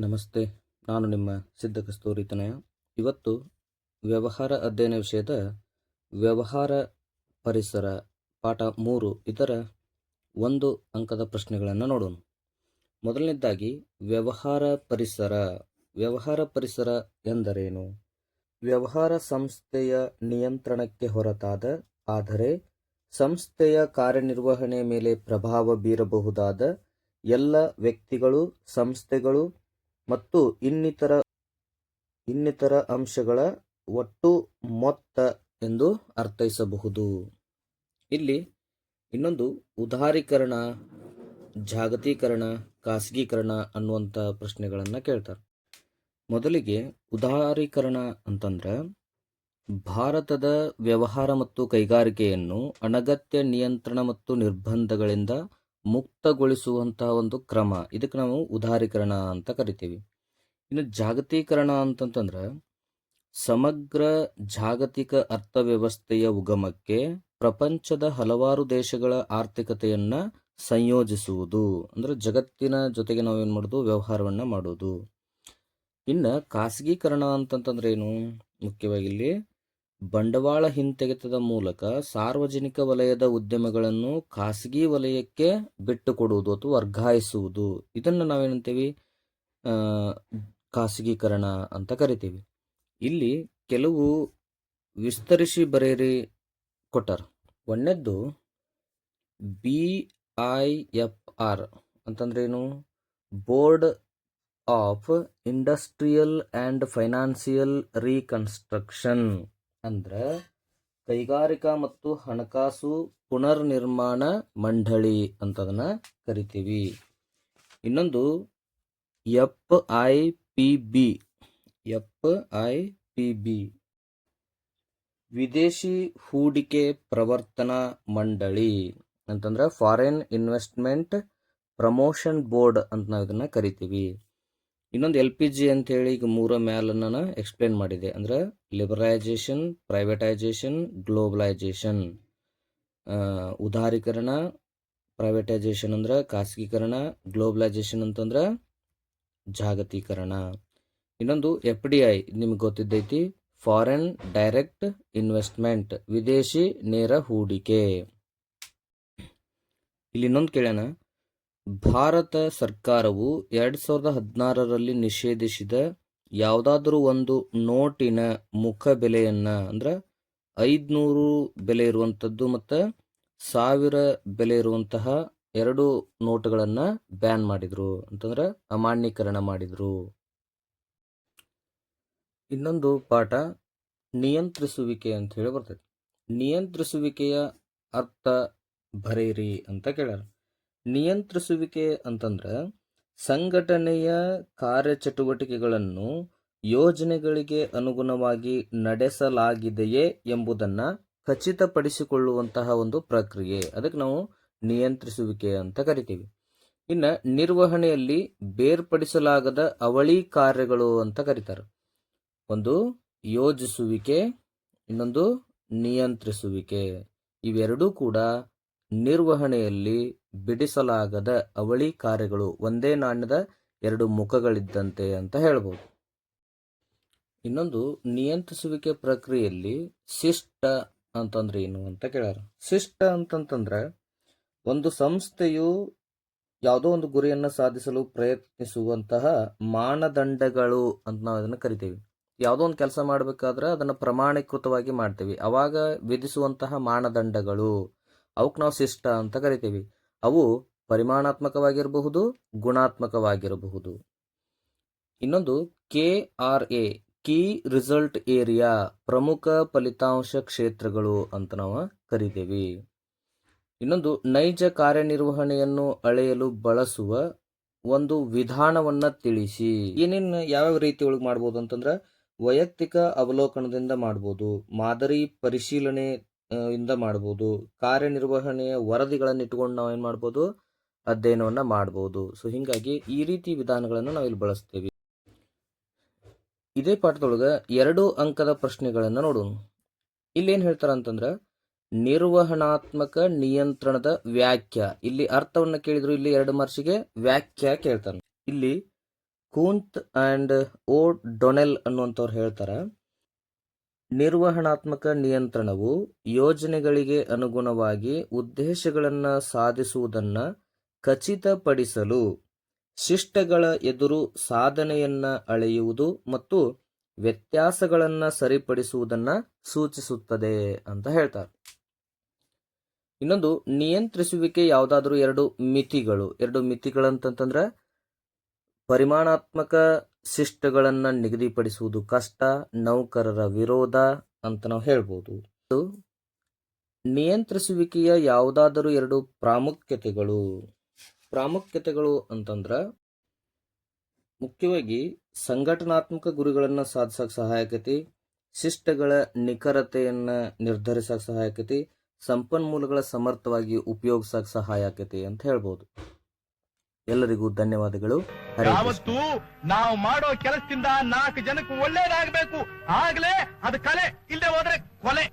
ನಮಸ್ತೆ, ನಾನು ನಿಮ್ಮ ಸಿದ್ಧ ಕಸ್ತೂರಿ ತನಯ ಇವತ್ತು ವ್ಯವಹಾರ ಅಧ್ಯಯನ ವಿಷಯದ ವ್ಯವಹಾರ ಪರಿಸರ ಪಾಠ ಮೂರು ಇದರ ಒಂದು ಅಂಕದ ಪ್ರಶ್ನೆಗಳನ್ನು ನೋಡೋಣ. ಮೊದಲನೇದಾಗಿ, ವ್ಯವಹಾರ ಪರಿಸರ. ವ್ಯವಹಾರ ಪರಿಸರ ಎಂದರೇನು? ವ್ಯವಹಾರ ಸಂಸ್ಥೆಯ ನಿಯಂತ್ರಣಕ್ಕೆ ಹೊರತಾದ, ಆದರೆ ಸಂಸ್ಥೆಯ ಕಾರ್ಯನಿರ್ವಹಣೆ ಮೇಲೆ ಪ್ರಭಾವ ಬೀರಬಹುದಾದ ಎಲ್ಲ ವ್ಯಕ್ತಿಗಳು, ಸಂಸ್ಥೆಗಳು ಮತ್ತು ಇನ್ನಿತರ ಇನ್ನಿತರ ಅಂಶಗಳ ಒಟ್ಟು ಮೊತ್ತ ಎಂದು ಅರ್ಥೈಸಬಹುದು. ಇಲ್ಲಿ ಇನ್ನೊಂದು ಉದಾರೀಕರಣ, ಜಾಗತೀಕರಣ, ಖಾಸಗೀಕರಣ ಅನ್ನುವಂಥ ಪ್ರಶ್ನೆಗಳನ್ನು ಕೇಳ್ತಾರೆ. ಮೊದಲಿಗೆ ಉದಾರೀಕರಣ ಅಂತಂದ್ರೆ ಭಾರತದ ವ್ಯವಹಾರ ಮತ್ತು ಕೈಗಾರಿಕೆಯನ್ನು ಅನಗತ್ಯ ನಿಯಂತ್ರಣ ಮತ್ತು ನಿರ್ಬಂಧಗಳಿಂದ ಮುಕ್ತಗೊಳಿಸುವಂತಹ ಒಂದು ಕ್ರಮ. ಇದಕ್ಕೆ ನಾವು ಉದಾರೀಕರಣ ಅಂತ ಕರಿತೀವಿ. ಇನ್ನು ಜಾಗತೀಕರಣ ಅಂತಂತಂದ್ರೆ, ಸಮಗ್ರ ಜಾಗತಿಕ ಅರ್ಥವ್ಯವಸ್ಥೆಯ ಉಗಮಕ್ಕೆ ಪ್ರಪಂಚದ ಹಲವಾರು ದೇಶಗಳ ಆರ್ಥಿಕತೆಯನ್ನ ಸಂಯೋಜಿಸುವುದು. ಅಂದ್ರೆ ಜಗತ್ತಿನ ಜೊತೆಗೆ ನಾವು ಏನು ಮಾಡೋದು? ವ್ಯವಹಾರವನ್ನ ಮಾಡೋದು. ಇನ್ನು ಖಾಸಗೀಕರಣ ಅಂತಂತಂದ್ರೆ ಏನು? ಮುಖ್ಯವಾಗಿ ಇಲ್ಲಿ ಬಂಡವಾಳ ಹಿಂತೆಗೆತದ ಮೂಲಕ ಸಾರ್ವಜನಿಕ ವಲಯದ ಉದ್ಯಮಗಳನ್ನು ಖಾಸಗಿ ವಲಯಕ್ಕೆ ಬಿಟ್ಟುಕೊಡುವುದು ಅಥವಾ ವರ್ಗಾಯಿಸುವುದು, ಇದನ್ನು ನಾವೇನಂತೀವಿ? ಖಾಸಗೀಕರಣ ಅಂತ ಕರಿತೀವಿ. ಇಲ್ಲಿ ಕೆಲವು ವಿಸ್ತರಿಸಿ ಬರೆಯಿರಿ ಕೊಟ್ಟರು. ಒಂದನೇದ್ದು, ಬಿ ಐ ಎಫ್ ಆರ್ ಅಂತಂದ್ರೇನು board of industrial and financial reconstruction. ಅಂದ್ರೆ ಕೈಗಾರಿಕಾ ಮತ್ತು ಹಣಕಾಸು ಪುನರ್ನಿರ್ಮಾಣ ಮಂಡಳಿ ಅಂತದನ್ನ ಕರಿತೀವಿ. ಇನ್ನೊಂದು F I P B F I P B ವಿದೇಶಿ ಹೂಡಿಕೆ ಪ್ರವರ್ತನಾ ಮಂಡಳಿ ಅಂತಂದ್ರೆ ಫಾರಿನ್ ಇನ್ವೆಸ್ಟ್ಮೆಂಟ್ ಪ್ರಮೋಷನ್ ಬೋರ್ಡ್ ಅಂತ ನಾವು ಇದನ್ನ ಕರಿತೀವಿ. ಇನ್ನೊಂದು ಎಲ್ ಪಿ ಜಿ ಅಂತ ಹೇಳಿ ಈಗ ಮೂರ ಮ್ಯಾಲನ್ನು ನಾನು ಎಕ್ಸ್ಪ್ಲೇನ್ ಮಾಡಿದೆ. ಅಂದ್ರೆ ಲಿಬರಲೈಸೇಷನ್ ಪ್ರೈವೇಟೈಸೇಷನ್ ಗ್ಲೋಬಲೈಸೇಷನ್ ಉದಾರೀಕರಣ ಪ್ರೈವೇಟೈಸೇಷನ್ ಅಂದ್ರೆ ಖಾಸಗೀಕರಣ ಗ್ಲೋಬಲೈಸೇಷನ್ ಅಂತಂದ್ರೆ ಜಾಗತೀಕರಣ. ಇನ್ನೊಂದು ಎಫ್ ಡಿ ಐ, ನಿಮ್ಗೆ ಗೊತ್ತಿದ್ದೈತಿ ಫಾರಿನ್ ಡೈರೆಕ್ಟ್ ಇನ್ವೆಸ್ಟ್ಮೆಂಟ್ ವಿದೇಶಿ ನೇರ ಹೂಡಿಕೆ. ಇಲ್ಲಿ ಇನ್ನೊಂದು ಕೇಳೋಣ ಭಾರತ ಸರ್ಕಾರವು ಎರಡ್ ಸಾವಿರದ ಹದಿನಾರರಲ್ಲಿ ನಿಷೇಧಿಸಿದ ಯಾವುದಾದರೂ ಒಂದು ನೋಟಿನ ಮುಖ ಬೆಲೆಯನ್ನ ಅಂದ್ರೆ ಐದ್ನೂರು ಬೆಲೆ ಇರುವಂಥದ್ದು ಮತ್ತು ಸಾವಿರ ಬೆಲೆ ಇರುವಂತಹ ಎರಡು ನೋಟುಗಳನ್ನು ಬ್ಯಾನ್ ಮಾಡಿದ್ರು ಅಂತಂದ್ರೆ ಅಮಾನ್ಯೀಕರಣ ಮಾಡಿದ್ರು. ಇನ್ನೊಂದು ಪಾಠ, ನಿಯಂತ್ರಿಸುವಿಕೆ ಅಂತ ಹೇಳಿ ಬರ್ತೈತಿ. ನಿಯಂತ್ರಿಸುವಿಕೆಯ ಅರ್ಥ ಬರೆಯಿರಿ ಅಂತ ಕೇಳ್ಯಾರ. ನಿಯಂತ್ರಿಸುವಿಕೆ ಅಂತಂದ್ರೆ ಸಂಘಟನೆಯ ಕಾರ್ಯಚಟುವಟಿಕೆಗಳನ್ನು ಯೋಜನೆಗಳಿಗೆ ಅನುಗುಣವಾಗಿ ನಡೆಸಲಾಗಿದೆಯೇ ಎಂಬುದನ್ನು ಖಚಿತಪಡಿಸಿಕೊಳ್ಳುವಂತಹ ಒಂದು ಪ್ರಕ್ರಿಯೆ. ಅದಕ್ಕೆ ನಾವು ನಿಯಂತ್ರಿಸುವಿಕೆ ಅಂತ ಕರಿತೀವಿ. ಇನ್ನು ನಿರ್ವಹಣೆಯಲ್ಲಿ ಬೇರ್ಪಡಿಸಲಾಗದ ಅವಳಿ ಕಾರ್ಯಗಳು ಅಂತ ಕರೀತಾರೆ. ಒಂದು ಯೋಜಿಸುವಿಕೆ, ಇನ್ನೊಂದು ನಿಯಂತ್ರಿಸುವಿಕೆ. ಇವೆರಡೂ ಕೂಡ ನಿರ್ವಹಣೆಯಲ್ಲಿ ಬಿಡಿಸಲಾಗದ ಅವಳಿ ಕಾರ್ಯಗಳು ಒಂದೇ ನಾಣ್ಯದ ಎರಡು ಮುಖಗಳಿದ್ದಂತೆ ಅಂತ ಹೇಳ್ಬೋದು. ಇನ್ನೊಂದು ನಿಯಂತ್ರಿಸುವಿಕೆ ಪ್ರಕ್ರಿಯೆಯಲ್ಲಿ ಶಿಷ್ಟ ಅಂತಂದ್ರೆ ಏನು ಅಂತ ಕೇಳ್ಯಾರ. ಶಿಷ್ಟ ಅಂತಂತಂದ್ರೆ ಒಂದು ಸಂಸ್ಥೆಯು ಯಾವುದೋ ಒಂದು ಗುರಿಯನ್ನು ಸಾಧಿಸಲು ಪ್ರಯತ್ನಿಸುವಂತಹ ಮಾನದಂಡಗಳು ಅಂತ ನಾವು ಅದನ್ನು ಕರಿತೀವಿ. ಯಾವುದೋ ಒಂದು ಕೆಲಸ ಮಾಡಬೇಕಾದ್ರೆ ಅದನ್ನು ಪ್ರಮಾಣೀಕೃತವಾಗಿ ಮಾಡ್ತೀವಿ. ಅವಾಗ ವಿಧಿಸುವಂತಹ ಮಾನದಂಡಗಳು ಅವಕ್ಕೆ ನಾವು ಶಿಷ್ಟ ಅಂತ ಕರಿತೀವಿ. ಅವು ಪರಿಮಾಣಾತ್ಮಕವಾಗಿರಬಹುದು, ಗುಣಾತ್ಮಕವಾಗಿರಬಹುದು. ಇನ್ನೊಂದು K R A, key result area, ಪ್ರಮುಖ ಫಲಿತಾಂಶ ಕ್ಷೇತ್ರಗಳು ಅಂತ ನಾವು ಕರಿತೀವಿ. ಇನ್ನೊಂದು ನೈಜ ಕಾರ್ಯನಿರ್ವಹಣೆಯನ್ನು ಅಳೆಯಲು ಬಳಸುವ ಒಂದು ವಿಧಾನವನ್ನ ತಿಳಿಸಿ. ಏನೇನು ಯಾವ್ಯಾವ ರೀತಿ ಒಳಗೆ ಮಾಡ್ಬೋದು ಅಂತಂದ್ರೆ, ವೈಯಕ್ತಿಕ ಅವಲೋಕನದಿಂದ ಮಾಡ್ಬೋದು, ಮಾದರಿ ಪರಿಶೀಲನೆ ಇಂದ ಮಾಡ್ಬೋದು. ಕಾರ್ಯನಿರ್ವಹಣೆಯ ವರದಿಗಳನ್ನು ಇಟ್ಕೊಂಡು ನಾವು ಏನು ಮಾಡ್ಬೋದು? ಅಧ್ಯಯನವನ್ನ ಮಾಡ್ಬೋದು. ಸೊ ಹೀಗಾಗಿ ಈ ರೀತಿ ವಿಧಾನಗಳನ್ನು ನಾವು ಇಲ್ಲಿ ಬಳಸ್ತೀವಿ. ಇದೇ ಪಾಠದೊಳಗೆ ಎರಡು ಅಂಕದ ಪ್ರಶ್ನೆಗಳನ್ನು ನೋಡೋಣ. ಇಲ್ಲಿ ಏನು ಹೇಳ್ತಾರ ಅಂತಂದ್ರೆ, ನಿರ್ವಹಣಾತ್ಮಕ ನಿಯಂತ್ರಣದ ವ್ಯಾಖ್ಯ. ಇಲ್ಲಿ ಅರ್ಥವನ್ನ ಕೇಳಿದ್ರು ಇಲ್ಲಿ ಎರಡು ಮಾರ್ಸಿಗೆ ವ್ಯಾಖ್ಯ ಕೇಳ್ತಾನೆ. ಇಲ್ಲಿ ಕೂಂತ್ ಅಂಡ್ ಓ ಡೊನೆಲ್ ಅನ್ನುವಂಥವ್ರು ಹೇಳ್ತಾರೆ. ನಿರ್ವಹಣಾತ್ಮಕ ನಿಯಂತ್ರಣವು ಯೋಜನೆಗಳಿಗೆ ಅನುಗುಣವಾಗಿ ಉದ್ದೇಶಗಳನ್ನು ಸಾಧಿಸುವುದನ್ನ ಖಚಿತಪಡಿಸಲು ಶಿಷ್ಟಗಳ ಎದುರು ಸಾಧನೆಯನ್ನ ಅಳೆಯುವುದು ಮತ್ತು ವ್ಯತ್ಯಾಸಗಳನ್ನ ಸರಿಪಡಿಸುವುದನ್ನ ಸೂಚಿಸುತ್ತದೆ ಅಂತ ಹೇಳ್ತಾರೆ. ಇನ್ನೊಂದು, ನಿಯಂತ್ರಿಸುವಿಕೆ ಯಾವುದಾದ್ರೂ ಎರಡು ಮಿತಿಗಳು. ಎರಡು ಮಿತಿಗಳಂತಂತಂದ್ರೆ, ಪರಿಮಾಣಾತ್ಮಕ ಶಿಷ್ಟಗಳನ್ನ ನಿಗದಿಪಡಿಸುವುದು ಕಷ್ಟ, ನೌಕರರ ವಿರೋಧ ಅಂತ ನಾವು ಹೇಳ್ಬೋದು. ನಿಯಂತ್ರಿಸುವಿಕೆಯ ಯಾವುದಾದರೂ ಎರಡು ಪ್ರಾಮುಖ್ಯತೆಗಳು. ಪ್ರಾಮುಖ್ಯತೆಗಳು ಅಂತಂದ್ರ ಮುಖ್ಯವಾಗಿ ಸಂಘಟನಾತ್ಮಕ ಗುರಿಗಳನ್ನು ಸಾಧಿಸಕ್ಕೆ ಸಹಾಯಕತಿ, ಶಿಷ್ಟಗಳ ನಿಖರತೆಯನ್ನ ನಿರ್ಧರಿಸಕ್ಕೆ ಸಹಾಯಕತಿ, ಸಂಪನ್ಮೂಲಗಳ ಸಮರ್ಥವಾಗಿ ಉಪಯೋಗಿಸಕ್ಕೆ ಸಹಾಯ ಆಕತಿ ಅಂತ ಹೇಳ್ಬೋದು. ಎಲ್ಲರಿಗೂ ಧನ್ಯವಾದಗಳು. ಯಾವತ್ತು ನಾವು ಮಾಡೋ ಕೆಲಸದಿಂದ ನಾಲ್ಕು ಜನಕ್ಕೂ ಒಳ್ಳೇದಾಗಬೇಕು. ಆಗ್ಲೇ ಅದು ಕಲೆ, ಇಲ್ಲದೆ ಹೋದ್ರೆ ಕೊಲೆ.